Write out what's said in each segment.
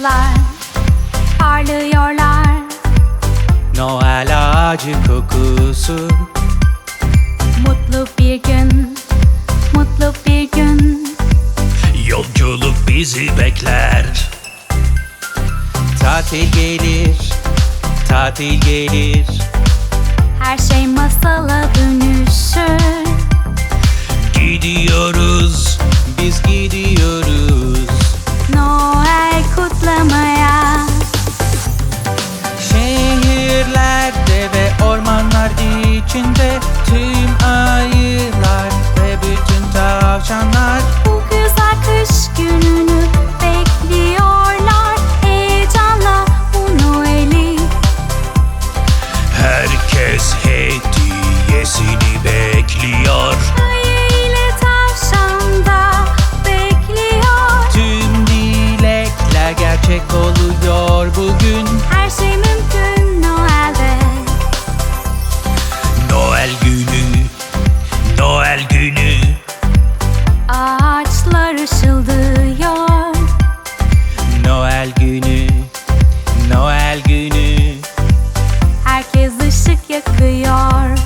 ışıklar parlıyorlar. Noel ağacı kokusu. Mutlu bir gün, mutlu bir gün. Yolculuk bizi bekler. Tatil gelir, tatil gelir. Her şey masala dönüşür. Gidiyoruz, biz gidiyoruz içinde Tüm ayılar ve bütün tavşanlar. Bu güzel kış gününü bekliyorlar. Heyecanla bu Noel'i Herkes hediyesini bekliyor Noel günü. Ağaçlar ışıldıyor. Noel günü, Noel günü. Herkes ışık yakıyor.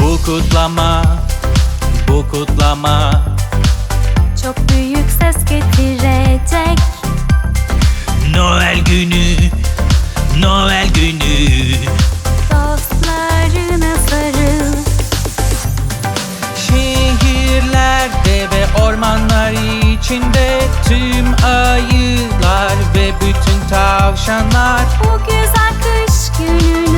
Bu kutlama, bu kutlama. Çok büyük içinde Tüm ayılar ve bütün tavşanlar. Bu güzel kış gününü